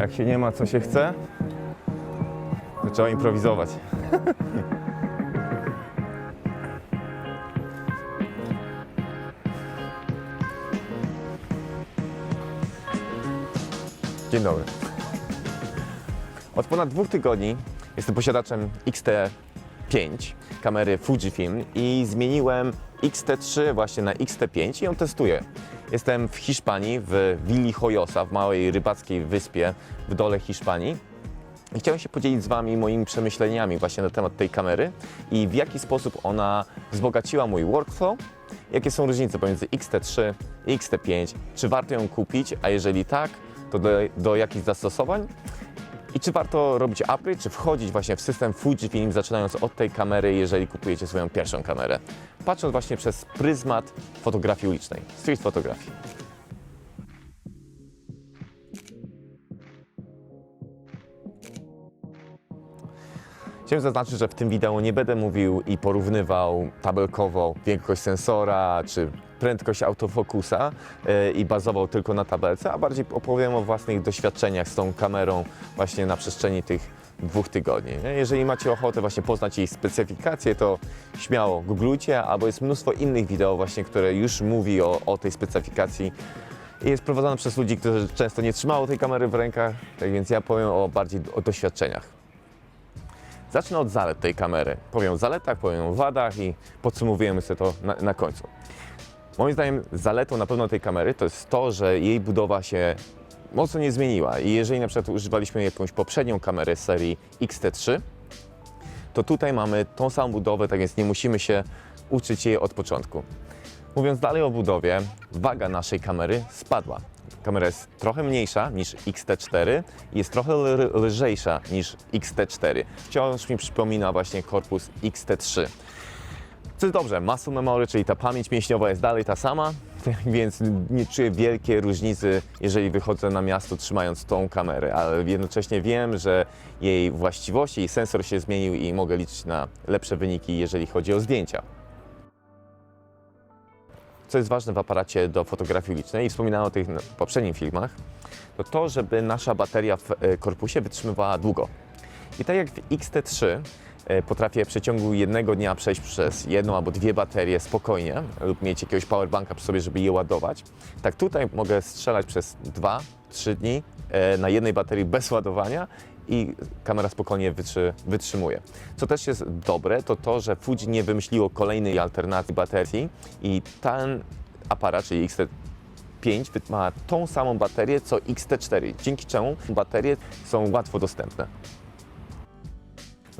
Jak się nie ma, co się chce, to trzeba improwizować. Dzień dobry. Od ponad dwóch tygodni jestem posiadaczem XT5 kamery Fujifilm i zmieniłem XT3 właśnie na XT5 i ją testuję. Jestem w Hiszpanii, w Willi Hoyosa, w małej rybackiej wyspie w dole Hiszpanii. I chciałem się podzielić z Wami moimi przemyśleniami właśnie na temat tej kamery i w jaki sposób ona wzbogaciła mój workflow, jakie są różnice pomiędzy XT3 i XT5, czy warto ją kupić, a jeżeli tak, to do, do jakich zastosowań i czy warto robić upgrade, czy wchodzić właśnie w system Fujifilm, zaczynając od tej kamery, jeżeli kupujecie swoją pierwszą kamerę, patrząc właśnie przez pryzmat fotografii ulicznej, street fotografii. Chciałem zaznaczyć, że w tym wideo nie będę mówił i porównywał tabelkowo wielkość sensora czy prędkość autofokusa yy, i bazował tylko na tabelce, a bardziej opowiem o własnych doświadczeniach z tą kamerą właśnie na przestrzeni tych dwóch tygodni. Jeżeli macie ochotę właśnie poznać jej specyfikację, to śmiało googlujcie, albo jest mnóstwo innych wideo właśnie, które już mówi o, o tej specyfikacji i jest prowadzone przez ludzi, którzy często nie trzymało tej kamery w rękach, tak więc ja powiem o bardziej o doświadczeniach. Zacznę od zalet tej kamery. Powiem o zaletach, powiem o wadach i podsumowujemy sobie to na, na końcu. Moim zdaniem zaletą na pewno tej kamery to jest to, że jej budowa się mocno nie zmieniła i jeżeli na przykład używaliśmy jakąś poprzednią kamerę serii XT3, to tutaj mamy tą samą budowę, tak więc nie musimy się uczyć jej od początku. Mówiąc dalej o budowie, waga naszej kamery spadła. Kamera jest trochę mniejsza niż XT4 i jest trochę lżejsza niż XT4. Wciąż mi przypomina właśnie korpus XT3. Co jest dobrze, muscle memory, czyli ta pamięć mięśniowa jest dalej ta sama, więc nie czuję wielkiej różnicy, jeżeli wychodzę na miasto trzymając tą kamerę, ale jednocześnie wiem, że jej właściwości, jej sensor się zmienił i mogę liczyć na lepsze wyniki, jeżeli chodzi o zdjęcia. Co jest ważne w aparacie do fotografii ulicznej i wspominałem o tych na poprzednich filmach, to to, żeby nasza bateria w e, korpusie wytrzymywała długo. I tak jak w XT3 e, potrafię w przeciągu jednego dnia przejść przez jedną albo dwie baterie spokojnie lub mieć jakiegoś powerbanka przy sobie, żeby je ładować, tak tutaj mogę strzelać przez 2-3 dni e, na jednej baterii bez ładowania i kamera spokojnie wytrzy, wytrzymuje. Co też jest dobre, to to, że Fuji nie wymyśliło kolejnej alternacji baterii i ten aparat, czyli XT 5 ma tą samą baterię co XT4, dzięki czemu baterie są łatwo dostępne.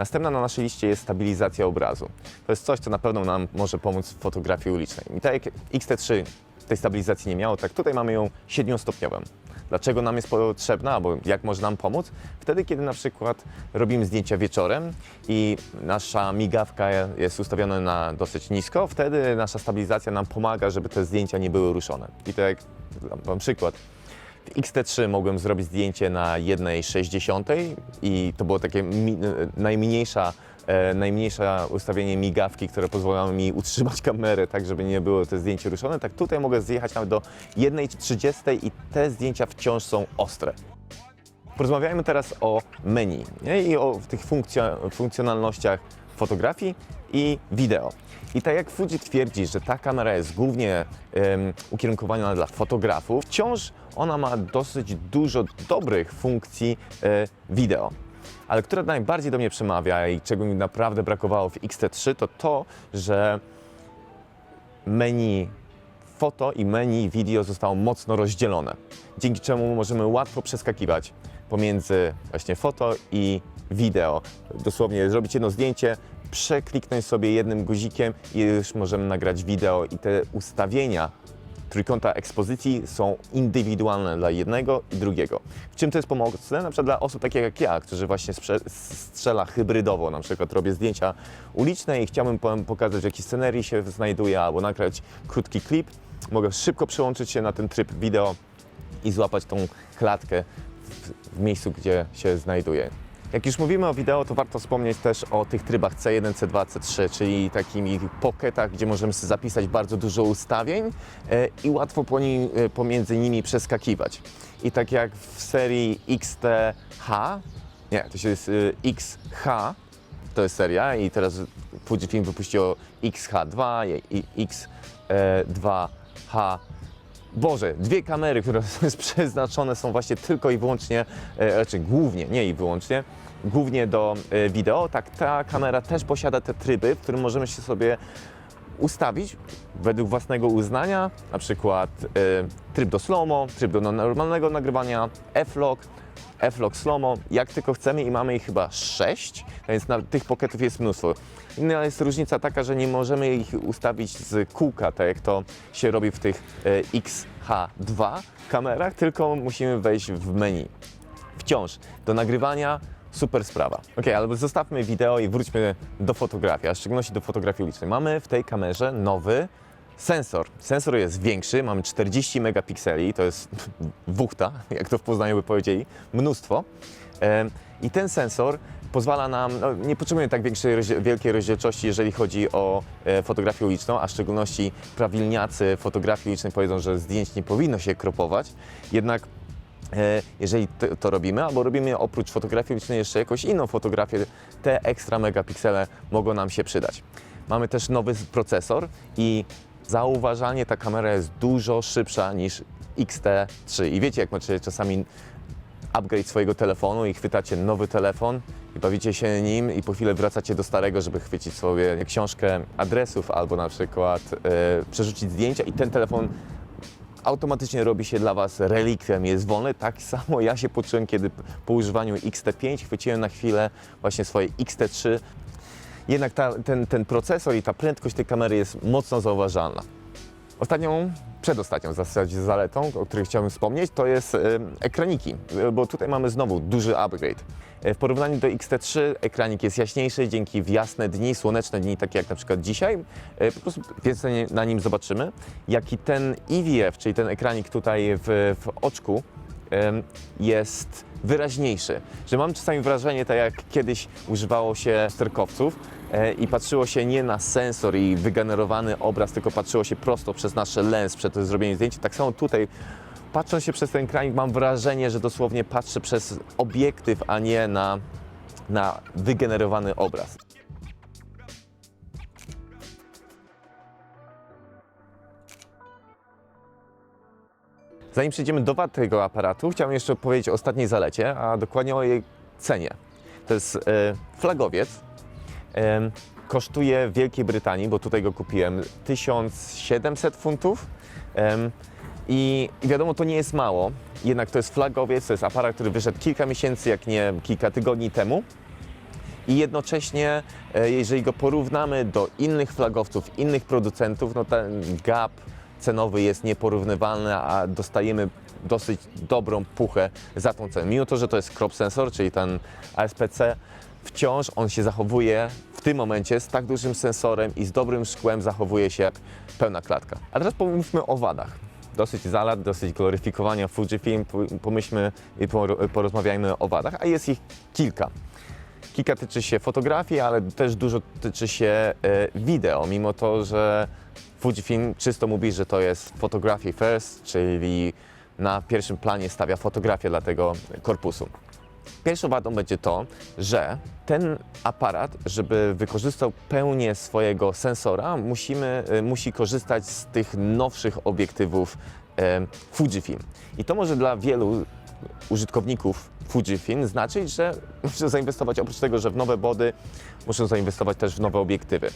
Następna na naszej liście jest stabilizacja obrazu. To jest coś, co na pewno nam może pomóc w fotografii ulicznej. I tak jak XT3 tej stabilizacji nie miało, tak tutaj mamy ją siedmiostopniową. Dlaczego nam jest potrzebna, albo jak może nam pomóc? Wtedy, kiedy na przykład robimy zdjęcia wieczorem i nasza migawka jest ustawiona na dosyć nisko, wtedy nasza stabilizacja nam pomaga, żeby te zdjęcia nie były ruszone. I tak, dam wam przykład. W XT3 mogłem zrobić zdjęcie na 1,60 i to było takie mi, najmniejsza, e, najmniejsze ustawienie migawki, które pozwalało mi utrzymać kamerę tak, żeby nie było te zdjęcie ruszone. Tak tutaj mogę zjechać nawet do 1,30 i te zdjęcia wciąż są ostre. Porozmawiajmy teraz o menu nie? i o tych funkcjo- funkcjonalnościach fotografii i wideo. I tak jak Fuji twierdzi, że ta kamera jest głównie em, ukierunkowana dla fotografów, wciąż ona ma dosyć dużo dobrych funkcji e, wideo. Ale która najbardziej do mnie przemawia i czego mi naprawdę brakowało w XT3, to to, że menu foto i menu video zostało mocno rozdzielone, dzięki czemu możemy łatwo przeskakiwać pomiędzy właśnie foto i wideo. Dosłownie zrobić jedno zdjęcie, przekliknąć sobie jednym guzikiem i już możemy nagrać wideo i te ustawienia trójkąta ekspozycji są indywidualne dla jednego i drugiego. W czym to jest pomocne? Na przykład dla osób takich jak ja, którzy właśnie strzela hybrydowo, na przykład robię zdjęcia uliczne i chciałbym po- pokazać, w jakiej scenerii się znajduje, albo nagrać krótki klip. Mogę szybko przełączyć się na ten tryb wideo i złapać tą klatkę w, w miejscu, gdzie się znajduje. Jak już mówimy o wideo, to warto wspomnieć też o tych trybach C1, C2, C3, czyli takimi pocketach, gdzie możemy sobie zapisać bardzo dużo ustawień e, i łatwo e, pomiędzy nimi przeskakiwać. I tak jak w serii XTH, nie, to się jest y, XH, to jest seria i teraz Fujifilm wypuścił XH2 i i X2H Boże, dwie kamery, które przeznaczone są właśnie tylko i wyłącznie, e, znaczy głównie, nie i wyłącznie, głównie do e, wideo, tak ta kamera też posiada te tryby, w którym możemy się sobie ustawić według własnego uznania, na przykład e, tryb do slow-mo, tryb do normalnego nagrywania, F-Log, F-Log slow-mo, jak tylko chcemy i mamy ich chyba sześć, więc na, tych pocketów jest mnóstwo. Inna jest różnica taka, że nie możemy ich ustawić z kółka, tak jak to się robi w tych e, XH2 kamerach, tylko musimy wejść w menu. Wciąż do nagrywania super sprawa. Ok, ale zostawmy wideo i wróćmy do fotografii, a w szczególności do fotografii ulicznej. Mamy w tej kamerze nowy sensor. Sensor jest większy, mamy 40 megapikseli, to jest wuchta, jak to w Poznaniu by powiedzieli, mnóstwo. I ten sensor pozwala nam, no, nie potrzebujemy tak większej, wielkiej rozdzielczości, jeżeli chodzi o e, fotografię uliczną, a w szczególności prawilniacy fotografii ulicznej powiedzą, że zdjęć nie powinno się kropować. Jednak e, jeżeli to, to robimy, albo robimy oprócz fotografii ulicznej jeszcze jakąś inną fotografię, te ekstra megapiksele mogą nam się przydać. Mamy też nowy procesor i zauważalnie ta kamera jest dużo szybsza niż XT3. I wiecie, jak macie czasami upgrade swojego telefonu i chwytacie nowy telefon i bawicie się nim i po chwilę wracacie do starego, żeby chwycić sobie książkę adresów albo na przykład e, przerzucić zdjęcia i ten telefon automatycznie robi się dla Was relikwiem, jest wolny. Tak samo ja się poczułem, kiedy po używaniu XT5 chwyciłem na chwilę właśnie swoje XT3. Jednak ta, ten, ten procesor i ta prędkość tej kamery jest mocno zauważalna. Ostatnią, przedostatnią w zasadzie zaletą, o której chciałbym wspomnieć, to jest ekraniki, e, bo tutaj mamy znowu duży upgrade. E, W porównaniu do XT3 ekranik jest jaśniejszy dzięki w jasne dni, słoneczne dni, takie jak na przykład dzisiaj. E, Po prostu więcej na nim zobaczymy. Jak i ten EVF, czyli ten ekranik tutaj w, w oczku, jest wyraźniejszy. Że mam czasami wrażenie, tak jak kiedyś używało się sterkowców i patrzyło się nie na sensor i wygenerowany obraz, tylko patrzyło się prosto przez nasze lens przed zrobieniem zdjęcia. Tak samo tutaj, patrząc się przez ten ekranik, mam wrażenie, że dosłownie patrzę przez obiektyw, a nie na, na wygenerowany obraz. Zanim przejdziemy do wad tego aparatu, chciałem jeszcze powiedzieć o ostatniej zalecie, a dokładnie o jej cenie. To jest e, flagowiec. Kosztuje w Wielkiej Brytanii, bo tutaj go kupiłem, 1700 funtów. I wiadomo, to nie jest mało, jednak to jest flagowiec, to jest aparat, który wyszedł kilka miesięcy, jak nie kilka tygodni temu. I jednocześnie, e, jeżeli go porównamy do innych flagowców, innych producentów, no ten gap cenowy jest nieporównywalny, a dostajemy dosyć dobrą puchę za tą cenę. Mimo to, że to jest crop sensor, czyli ten ASPC, wciąż on się zachowuje w tym momencie z tak dużym sensorem i z dobrym szkłem zachowuje się pełna klatka. A teraz pomówmy o wadach. Dosyć zalat, dosyć gloryfikowania Fujifilm, pomyślmy i por- porozmawiajmy o wadach, a jest ich kilka. Kilka tyczy się fotografii, ale też dużo tyczy się e, wideo, mimo to, że Fujifilm czysto mówi, że to jest photography first, czyli na pierwszym planie stawia fotografię dla tego korpusu. Pierwszą wadą będzie to, że ten aparat, żeby wykorzystał pełnię swojego sensora, musimy, e, musi korzystać z tych nowszych obiektywów e, Fujifilm. I to może dla wielu użytkowników Fujifilm znaczyć, że muszę zainwestować oprócz tego, że w nowe body, muszę zainwestować też w nowe obiektywy.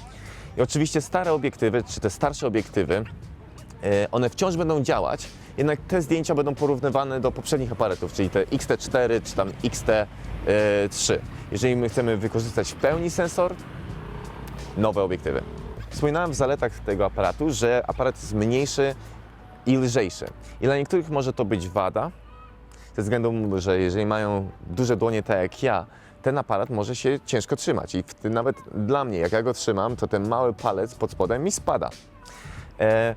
I oczywiście stare obiektywy, czy te starsze obiektywy, one wciąż będą działać, jednak te zdjęcia będą porównywane do poprzednich aparatów, czyli te XT4 czy tam XT3. Jeżeli my chcemy wykorzystać w pełni sensor, nowe obiektywy. Wspominałem w zaletach tego aparatu, że aparat jest mniejszy i lżejszy. I dla niektórych może to być wada, ze względu, że jeżeli mają duże dłonie tak jak ja, ten aparat może się ciężko trzymać. I nawet dla mnie, jak ja go trzymam, to ten mały palec pod spodem mi spada. E,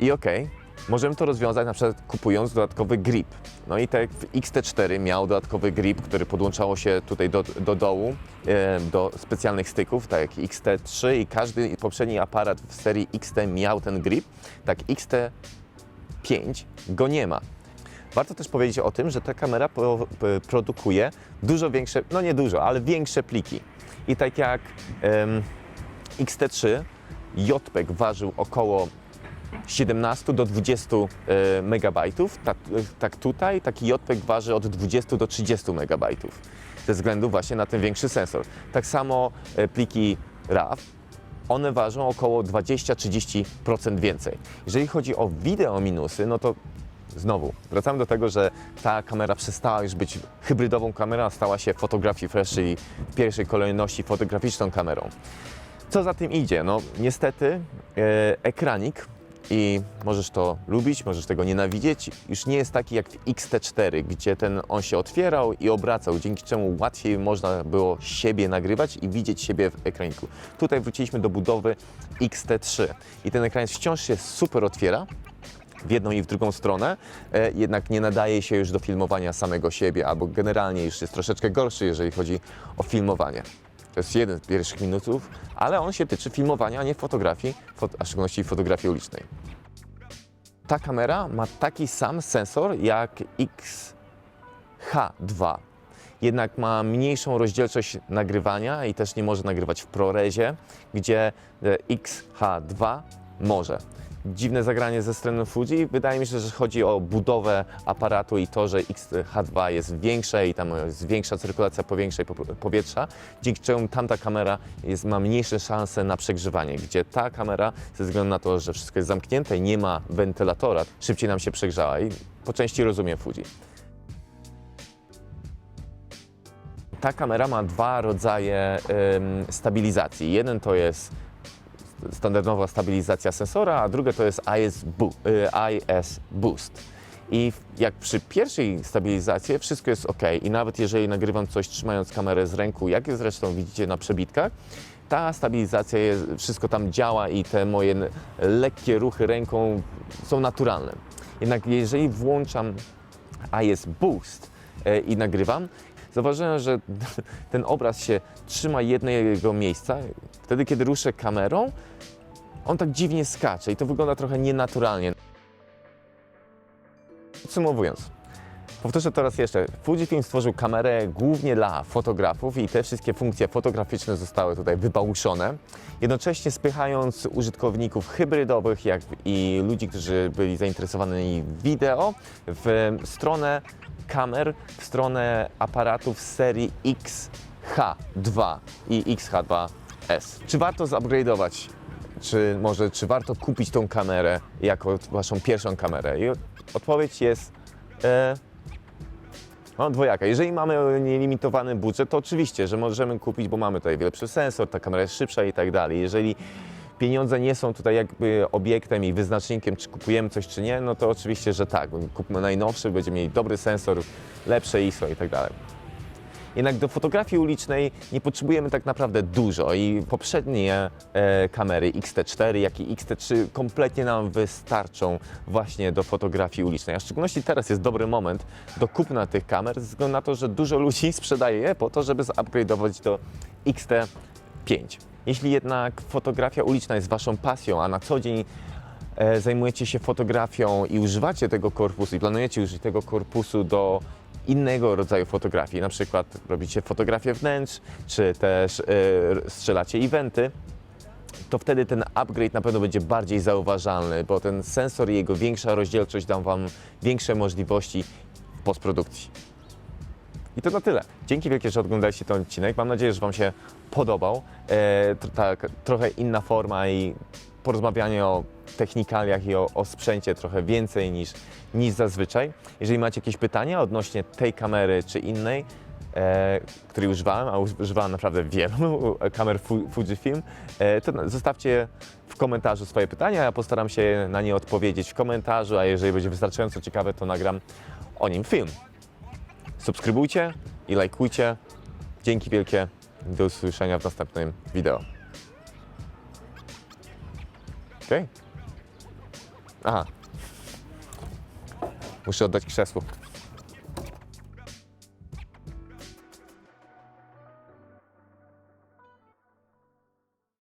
I okej, Możemy to rozwiązać na przykład kupując dodatkowy grip. No i tak w XT4 miał dodatkowy grip, który podłączało się tutaj do, do dołu, e, do specjalnych styków, tak jak XT3 i każdy poprzedni aparat w serii XT miał ten grip, tak XT5 go nie ma. Warto też powiedzieć o tym, że ta kamera p- produkuje dużo większe, no nie dużo, ale większe pliki. I tak jak em, XT3, JPEG ważył około 17 do 20 e, megabajtów, tak, tak tutaj taki JPEG waży od 20 do 30 megabajtów ze względu właśnie na ten większy sensor. Tak samo e, pliki RAW, one ważą około 20-30% więcej. Jeżeli chodzi o wideo minusy, no to znowu wracamy do tego, że ta kamera przestała już być hybrydową kamerą, stała się fotografii fresh, czyli w pierwszej kolejności fotograficzną kamerą. Co za tym idzie? No niestety e, ekranik i możesz to lubić, możesz tego nienawidzieć, już nie jest taki jak w XT4, gdzie ten on się otwierał i obracał, dzięki czemu łatwiej można było siebie nagrywać i widzieć siebie w ekraniku. Tutaj wróciliśmy do budowy XT3 i ten ekran wciąż się super otwiera, w jedną i w drugą stronę, e, jednak nie nadaje się już do filmowania samego siebie, albo generalnie już jest troszeczkę gorszy, jeżeli chodzi o filmowanie. To jest jeden z pierwszych minutów, ale on się tyczy filmowania, a nie fotografii, fot- a w szczególności fotografii ulicznej. Ta kamera ma taki sam sensor jak XH2, jednak ma mniejszą rozdzielczość nagrywania i też nie może nagrywać w ProResie, gdzie e, XH2 może. Dziwne zagranie ze strony Fuji. Wydaje mi się, że chodzi o budowę aparatu i to, że XH2 jest większe i tam jest większa cyrkulacja powiększej po- powietrza, dzięki czemu tamta kamera jest, ma mniejsze szanse na przegrzewanie, gdzie ta kamera ze względu na to, że wszystko jest zamknięte nie ma wentylatora, szybciej nam się przegrzała i po części rozumiem Fuji. Ta kamera ma dwa rodzaje em, stabilizacji. Jeden to jest standardowa stabilizacja sensora, a drugie to jest IS, bu- y, IS Boost. I jak przy pierwszej stabilizacji wszystko jest ok i nawet jeżeli nagrywam coś trzymając kamerę z ręku, jak zresztą widzicie na przebitkach, ta stabilizacja, jest, wszystko tam działa i te moje lekkie ruchy ręką są naturalne. Jednak jeżeli włączam IS Boost e, i nagrywam, zauważyłem, że ten obraz się trzyma jednego miejsca. Wtedy, kiedy ruszę kamerą, on tak dziwnie skacze i to wygląda trochę nienaturalnie. Podsumowując, powtórzę to raz jeszcze. Fujifilm stworzył kamerę głównie dla fotografów i te wszystkie funkcje fotograficzne zostały tutaj wybałuszone, jednocześnie spychając użytkowników hybrydowych jak i ludzi, którzy byli zainteresowani wideo w stronę kamer, w stronę aparatów serii XH2 i XH2S. Czy warto zupgrade'ować czy może, czy warto kupić tą kamerę jako waszą pierwszą kamerę? I odpowiedź jest e, no, dwojaka. Jeżeli mamy nielimitowany budżet, to oczywiście, że możemy kupić, bo mamy tutaj lepszy sensor, ta kamera jest szybsza i tak dalej. Jeżeli pieniądze nie są tutaj jakby obiektem i wyznacznikiem, czy kupujemy coś, czy nie, no to oczywiście, że tak. Kupmy najnowszy, będziemy mieli dobry sensor, lepsze ISO i tak dalej. Jednak do fotografii ulicznej nie potrzebujemy tak naprawdę dużo i poprzednie e, kamery XT4, jak i XT3 kompletnie nam wystarczą właśnie do fotografii ulicznej. A w szczególności teraz jest dobry moment do kupna tych kamer, ze względu na to, że dużo ludzi sprzedaje je po to, żeby zupgrade'ować do XT5. Jeśli jednak fotografia uliczna jest waszą pasją, a na co dzień e, zajmujecie się fotografią i używacie tego korpusu i planujecie użyć tego korpusu do innego rodzaju fotografii, na przykład robicie fotografię wnętrz, czy też e, strzelacie eventy, to wtedy ten upgrade na pewno będzie bardziej zauważalny, bo ten sensor i jego większa rozdzielczość dam Wam większe możliwości w postprodukcji. I to na tyle. Dzięki wielkie, że oglądaliście ten odcinek. Mam nadzieję, że Wam się podobał. E, tak, trochę inna forma i porozmawianie o technikaliach i o, o sprzęcie trochę więcej niż, niż zazwyczaj. Jeżeli macie jakieś pytania odnośnie tej kamery czy innej, e, której używałem, a używałem naprawdę wielu kamer Fu- Fujifilm, e, to zostawcie w komentarzu swoje pytania, ja postaram się na nie odpowiedzieć w komentarzu, a jeżeli będzie wystarczająco ciekawe, to nagram o nim film. Subskrybujcie i lajkujcie. Dzięki wielkie. Do usłyszenia w następnym wideo. Okej? Aha. Muszę oddać krzesło.